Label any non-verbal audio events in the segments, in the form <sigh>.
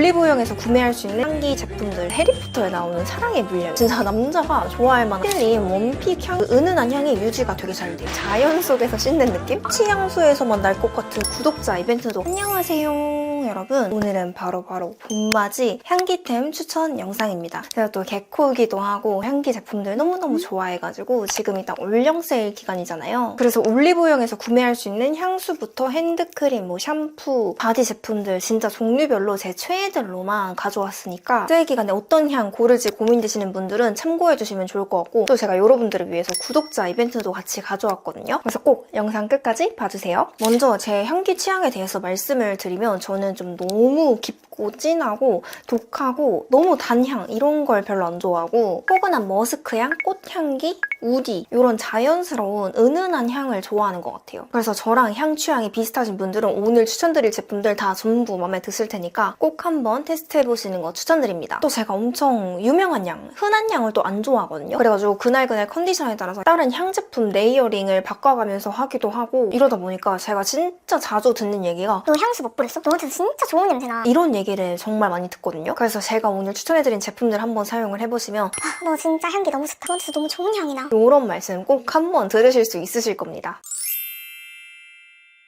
올리브영에서 구매할 수 있는 향기 제품들 해리포터에 나오는 사랑의 물량 진짜 남자가 좋아할 만한 필린 원픽 향그 은은한 향이 유지가 되게 잘 돼요. 자연 속에서 씻는 느낌? 치향수에서만 날 것 같은 구독자 이벤트도 안녕하세요 여러분 오늘은 바로 바로 봄맞이 향기템 추천 영상입니다. 제가 또 개코이기도 하고 향기 제품들 너무너무 좋아해가지고 지금 일단 올영 세일 기간이잖아요. 그래서 올리브영에서 구매할 수 있는 향수부터 핸드크림, 뭐 샴푸, 바디 제품들 진짜 종류별로 제 최애들로만 가져왔으니까 세일 기간에 어떤 향 고를지 고민되시는 분들은 참고해주시면 좋을 것 같고 또 제가 여러분들을 위해서 구독자 이벤트도 같이 가져왔거든요. 그래서 꼭 영상 끝까지 봐주세요. 먼저 제 향기 취향에 대해서 말씀을 드리면 저는 좀 너무 깊고 진하고 독하고 너무 단향 이런 걸 별로 안 좋아하고 포근한 머스크향, 꽃향기, 우디 이런 자연스러운 은은한 향을 좋아하는 것 같아요. 그래서 저랑 향 취향이 비슷하신 분들은 오늘 추천드릴 제품들 다 전부 마음에 드실 테니까 꼭 한번 테스트해보시는 거 추천드립니다. 또 제가 엄청 유명한 향, 흔한 향을 또 안 좋아하거든요. 그래가지고 그날그날 컨디션에 따라서 다른 향 제품 레이어링을 바꿔가면서 하기도 하고 이러다 보니까 제가 진짜 자주 듣는 얘기가 너 향수 못 뿌렸어? 너한테 진짜 좋은 냄새나. 이런 얘기를 정말 많이 듣거든요. 그래서 제가 오늘 추천해드린 제품들 한번 사용을 해보시면 아, 너 진짜 향기 너무 좋다. 너 진짜 너무 좋은 향이 나. 이런 말씀 꼭 한번 들으실 수 있으실 겁니다.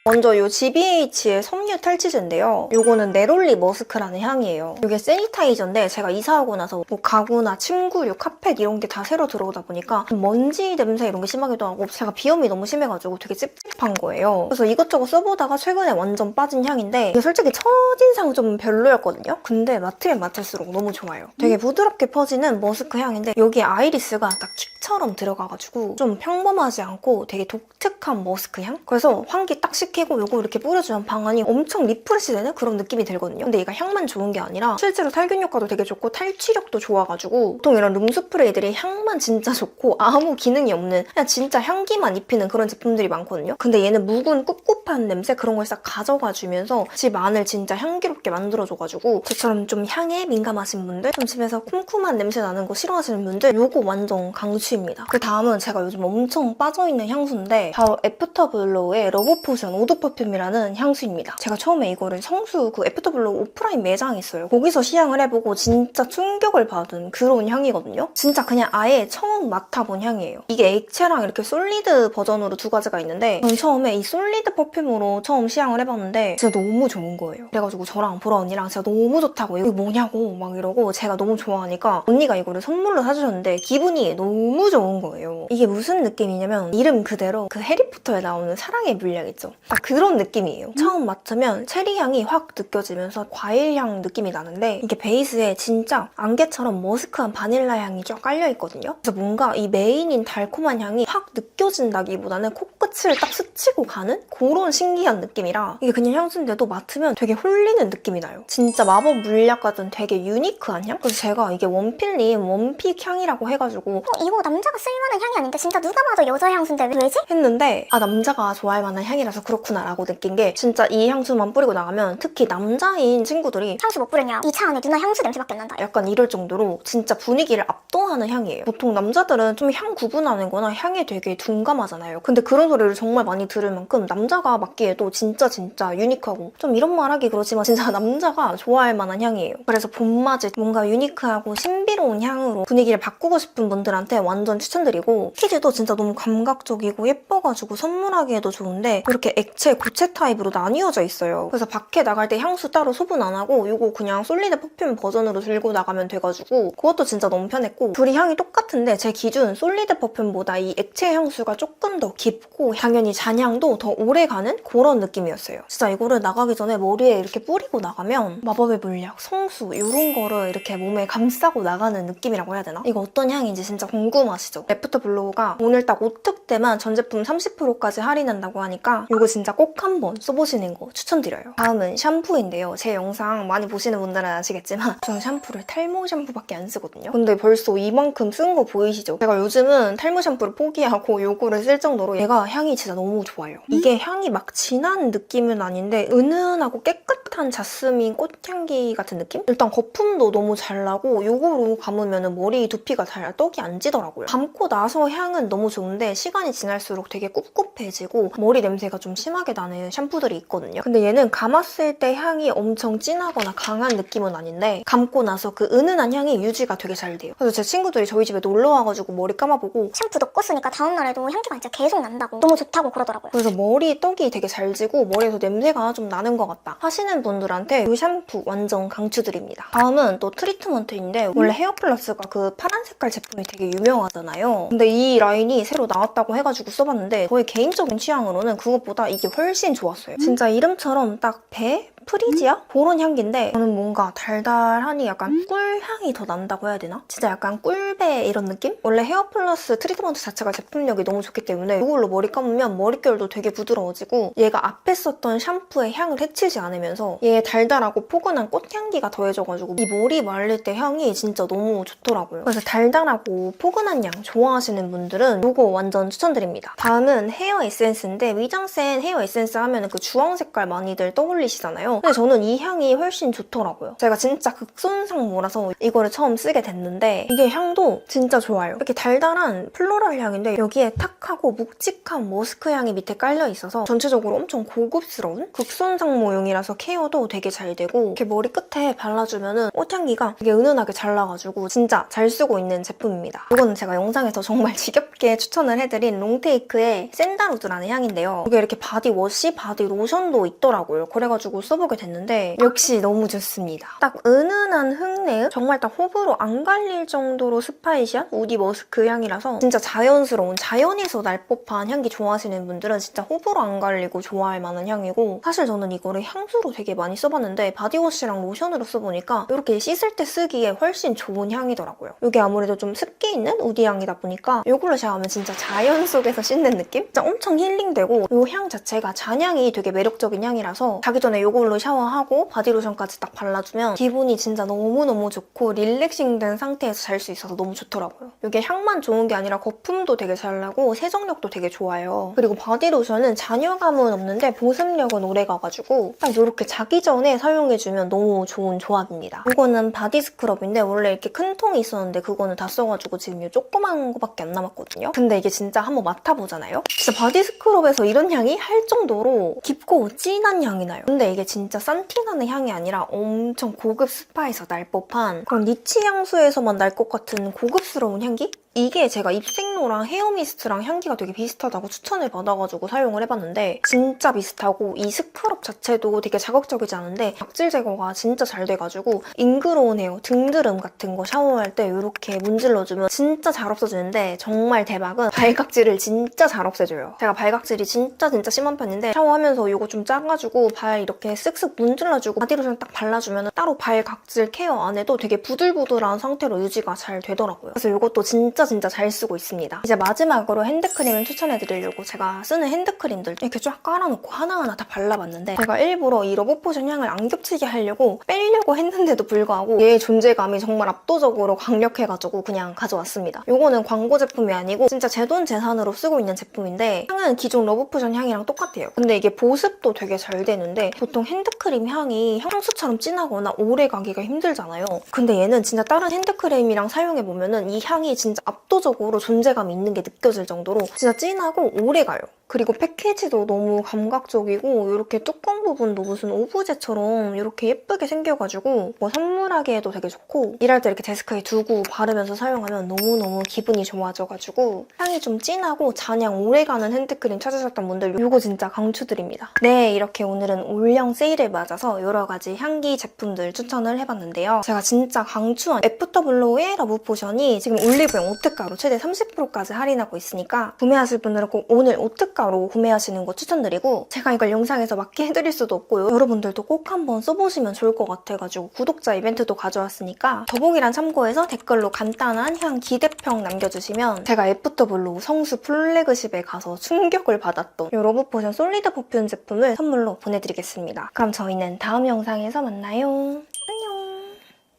먼저 이 GBH의 섬유 탈취제인데요. 이거는 네롤리 머스크라는 향이에요. 이게 세니타이저인데 제가 이사하고 나서 뭐 가구나 침구류, 카펫 이런 게 다 새로 들어오다 보니까 먼지 냄새 이런 게 심하기도 하고 제가 비염이 너무 심해가지고 되게 찝찝한 거예요. 그래서 이것저것 써보다가 최근에 완전 빠진 향인데 이게 솔직히 첫인상 좀 별로였거든요. 근데 맡으면 맡을수록 너무 좋아요. 되게 부드럽게 퍼지는 머스크 향인데 여기에 아이리스가 딱 킥처럼 들어가가지고 좀 평범하지 않고 되게 독특한 머스크 향? 그래서 환기 딱 식히고 요거 이렇게 뿌려주면 방안이 엄청 리프레시 되는 그런 느낌이 들거든요. 근데 얘가 향만 좋은 게 아니라 실제로 살균 효과도 되게 좋고 탈취력도 좋아가지고 보통 이런 룸스프레이들이 향만 진짜 좋고 아무 기능이 없는 그냥 진짜 향기만 입히는 그런 제품들이 많거든요. 근데 얘는 묵은 꿉꿉한 냄새 그런 걸 싹 가져가주면서 집 안을 진짜 향기롭게 만들어줘가지고 저처럼 좀 향에 민감하신 분들 좀 집에서 쿰쿰한 냄새 나는 거 싫어하시는 분들 요거 완전 강추 입니다. 그 다음은 제가 요즘 엄청 빠져있는 향수인데 바로 애프터블로우의 러브포션 오드 퍼퓸이라는 향수입니다. 제가 처음에 이거를 성수 그 애프터블로우 오프라인 매장이 있어요. 거기서 시향을 해보고 진짜 충격을 받은 그런 향이거든요. 진짜 그냥 아예 처음 맡아본 향이에요. 이게 액체랑 이렇게 솔리드 버전으로 두 가지가 있는데 전 처음에 이 솔리드 퍼퓸으로 처음 시향을 해봤는데 진짜 너무 좋은 거예요. 그래가지고 저랑 보라 언니랑 진짜 너무 좋다고 이거 뭐냐고 막 이러고 제가 너무 좋아하니까 언니가 이거를 선물로 사주셨는데 기분이 너무 좋은 거예요. 이게 무슨 느낌이냐면 이름 그대로 그 해리포터에 나오는 사랑의 물약 있죠. 딱 그런 느낌이에요. 처음 맡으면 체리 향이 확 느껴지면서 과일 향 느낌이 나는데 이게 베이스에 진짜 안개처럼 머스크한 바닐라 향이 쫙 깔려 있거든요. 그래서 뭔가 이 메인인 달콤한 향이 확 느껴진다기보다는 코끝을 딱 스치고 가는 그런 신기한 느낌이라 이게 그냥 향수인데도 맡으면 되게 홀리는 느낌이 나요. 진짜 마법 물약 같은 되게 유니크한 향? 그래서 제가 이게 원필린 원픽 향이라고 해가지고 어, 이거 남자가 쓸만한 향이 아닌데 진짜 누가 봐도 여자 향수인데 왜- 왜지? 했는데 아 남자가 좋아할 만한 향이라서 그렇구나 라고 느낀 게 진짜 이 향수만 뿌리고 나가면 특히 남자인 친구들이 향수 못 뿌렸냐? 이 차 안에 누나 향수 냄새밖에 안 난다. 약간 이럴 정도로 진짜 분위기를 압도하는 향이에요. 보통 남자들은 좀 향 구분하는 거나 향에 되게 둔감하잖아요. 근데 그런 소리를 정말 많이 들을 만큼 남자가 맡기에도 진짜 진짜 유니크하고 좀 이런 말 하기 그렇지만 진짜 <laughs> 남자가 좋아할 만한 향이에요. 그래서 봄맞이 뭔가 유니크하고 신비로운 향으로 분위기를 바꾸고 싶은 분들한테 완전 추천드리고 키즈도 진짜 너무 감각적이고 예뻐가지고 선물하기에도 좋은데 이렇게 액체, 고체 타입으로 나뉘어져 있어요. 그래서 밖에 나갈 때 향수 따로 소분 안 하고 이거 그냥 솔리드 퍼퓸 버전으로 들고 나가면 돼가지고 그것도 진짜 너무 편했고 둘이 향이 똑같은데 제 기준 솔리드 퍼퓸보다 이 액체 향수가 조금 더 깊고 당연히 잔향도 더 오래 가는 그런 느낌이었어요. 진짜 이거를 나가기 전에 머리에 이렇게 뿌리고 나가면 마법의 물약, 성수 이런 거를 이렇게 몸에 감싸고 나가는 느낌이라고 해야 되나? 이거 어떤 향인지 진짜 궁금 하시죠? 레프터 블로우가 오늘 딱 오특 때만 전 제품 30%까지 할인한다고 하니까 이거 진짜 꼭 한번 써보시는 거 추천드려요. 다음은 샴푸인데요. 제 영상 많이 보시는 분들은 아시겠지만 <laughs> 저는 샴푸를 탈모 샴푸밖에 안 쓰거든요. 근데 벌써 이만큼 쓴 거 보이시죠? 제가 요즘은 탈모 샴푸를 포기하고 <laughs> 요거를 쓸 정도로 얘가 향이 진짜 너무 좋아요. 이게 향이 막 진한 느낌은 아닌데 은은하고 깨끗한 자스민 꽃향기 같은 느낌? 일단 거품도 너무 잘 나고 요거로 감으면 머리 두피가 잘 떡이 안 지더라고요. 좋더라고요. 감고 나서 향은 너무 좋은데 시간이 지날수록 되게 꿉꿉해지고 머리 냄새가 좀 심하게 나는 샴푸들이 있거든요. 근데 얘는 감았을 때 향이 엄청 진하거나 강한 느낌은 아닌데 감고 나서 그 은은한 향이 유지가 되게 잘 돼요. 그래서 제 친구들이 저희 집에 놀러 와가지고 머리 감아보고 샴푸 넣고 쓰니까 다음날에도 향기가 진짜 계속 난다고 너무 좋다고 그러더라고요. 그래서 머리 떡이 되게 잘 지고 머리에서 냄새가 좀 나는 것 같다 하시는 분들한테 이 샴푸 완전 강추드립니다. 다음은 또 트리트먼트인데 원래 헤어 플러스가 그 파란 색깔 제품이 되게 유명 하잖아요. 근데 이 라인이 새로 나왔다고 해가지고 써봤는데 저의 개인적인 취향으로는 그것보다 이게 훨씬 좋았어요. 진짜 이름처럼 딱 배? 프리지아? 그런 향기인데 저는 뭔가 달달하니 약간 꿀향이 더 난다고 해야 되나? 진짜 약간 꿀배 이런 느낌? 원래 헤어 플러스 트리트먼트 자체가 제품력이 너무 좋기 때문에 이걸로 머리 감으면 머릿결도 되게 부드러워지고 얘가 앞에 썼던 샴푸의 향을 해치지 않으면서 얘 달달하고 포근한 꽃향기가 더해져가지고 이 머리 말릴 때 향이 진짜 너무 좋더라고요. 그래서 달달하고 포근한 향 좋아하시는 분들은 이거 완전 추천드립니다. 다음은 헤어 에센스인데 위장센 헤어 에센스 하면 그 주황 색깔 많이들 떠올리시잖아요. 근데 저는 이 향이 훨씬 좋더라고요. 제가 진짜 극손상모라서 이거를 처음 쓰게 됐는데 이게 향도 진짜 좋아요. 이렇게 달달한 플로럴 향인데 여기에 탁하고 묵직한 머스크 향이 밑에 깔려 있어서 전체적으로 엄청 고급스러운 극손상모용이라서 케어도 되게 잘 되고 이렇게 머리 끝에 발라주면은 꽃향기가 되게 은은하게 잘 나가지고 진짜 잘 쓰고 있는 제품입니다. 이거는 제가 영상에서 정말 <laughs> 지겹게 추천을 해드린 롱테이크의 샌다루드라는 향인데요. 이게 이렇게 바디 워시, 바디 로션도 있더라고요. 그래가지고 써보 게 됐는데 역시 너무 좋습니다. 딱 은은한 흙내음? 정말 딱 호불호 안 갈릴 정도로 스파이시한 우디 머스크 향이라서 진짜 자연스러운 자연에서 날 법한 향기 좋아하시는 분들은 진짜 호불호 안 갈리고 좋아할 만한 향이고 사실 저는 이거를 향수로 되게 많이 써봤는데 바디워시랑 로션으로 써보니까 이렇게 씻을 때 쓰기에 훨씬 좋은 향이더라고요. 이게 아무래도 좀 습기 있는 우디 향이다 보니까 이걸로 샤워하면 진짜 자연 속에서 씻는 느낌? 진짜 엄청 힐링되고 이 향 자체가 잔향이 되게 매력적인 향이라서 자기 전에 이걸로 샤워하고 바디로션까지 딱 발라주면 기분이 진짜 너무너무 좋고 릴렉싱 된 상태에서 잘 수 있어서 너무 좋더라고요. 이게 향만 좋은 게 아니라 거품도 되게 잘 나고 세정력도 되게 좋아요. 그리고 바디로션은 잔여감은 없는데 보습력은 오래 가가지고 딱 이렇게 자기 전에 사용해주면 너무 좋은 조합입니다. 이거는 바디 스크럽인데 원래 이렇게 큰 통이 있었는데 그거는 다 써가지고 지금 이 조그만 거밖에 안 남았거든요. 근데 이게 진짜 한번 맡아보잖아요? 진짜 바디 스크럽에서 이런 향이 할 정도로 깊고 진한 향이 나요. 근데 이게 진짜 싼티나는 향이 아니라 엄청 고급 스파에서 날 법한 그런 니치 향수에서만 날 것 같은 고급스러운 향기? 이게 제가 입생로랑 헤어미스트랑 향기가 되게 비슷하다고 추천을 받아가지고 사용을 해봤는데 진짜 비슷하고 이 스크럽 자체도 되게 자극적이지 않은데 각질 제거가 진짜 잘 돼가지고 잉그로운 헤어, 등드름 같은 거 샤워할 때 이렇게 문질러주면 진짜 잘 없어지는데 정말 대박은 발각질을 진짜 잘 없애줘요. 제가 발각질이 진짜 진짜 심한 편인데 샤워하면서 이거 좀 짜가지고 발 이렇게 쓱쓱 문질러주고 바디로션 딱 발라주면 따로 발각질 케어 안 해도 되게 부들부들한 상태로 유지가 잘 되더라고요. 그래서 이것도 진짜 진짜 잘 쓰고 있습니다. 이제 마지막으로 핸드크림을 추천해드리려고 제가 쓰는 핸드크림들 이렇게 쫙 깔아놓고 하나하나 다 발라봤는데 제가 일부러 이 러브포션 향을 안 겹치게 하려고 빼려고 했는데도 불구하고 얘의 존재감이 정말 압도적으로 강력해가지고 그냥 가져왔습니다. 이거는 광고 제품이 아니고 진짜 제 돈 재산으로 쓰고 있는 제품인데 향은 기존 러브포션 향이랑 똑같아요. 근데 이게 보습도 되게 잘 되는데 보통 핸드크림 향이 향수처럼 진하거나 오래 가기가 힘들잖아요. 근데 얘는 진짜 다른 핸드크림이랑 사용해보면 은 이 향이 진짜 압도적으로 존재감이 있는 게 느껴질 정도로 진짜 진하고 오래 가요. 그리고 패키지도 너무 감각적이고 이렇게 뚜껑 부분도 무슨 오브제처럼 이렇게 예쁘게 생겨가지고 뭐 선물하기에도 되게 좋고 일할 때 이렇게 데스크에 두고 바르면서 사용하면 너무너무 기분이 좋아져가지고 향이 좀 진하고 잔향 오래가는 핸드크림 찾으셨던 분들 이거 진짜 강추드립니다. 네 이렇게 오늘은 올영 세일을 맞아서 여러 가지 향기 제품들 추천을 해봤는데요. 제가 진짜 강추한 애프터블로우의 러브포션이 지금 올리브영 오트가로 최대 30%까지 할인하고 있으니까 구매하실 분들은 꼭 오늘 오트가 로 구매하시는 거 추천드리고 제가 이걸 영상에서 맞게 해드릴 수도 없고 여러분들도 꼭 한번 써보시면 좋을 것 같아가지고 구독자 이벤트도 가져왔으니까 더보기란 참고해서 댓글로 간단한 향 기대평 남겨주시면 제가 애프터블로우 성수 플래그십에 가서 충격을 받았던 이 러브포션 솔리드 퍼퓸 제품을 선물로 보내드리겠습니다. 그럼 저희는 다음 영상에서 만나요.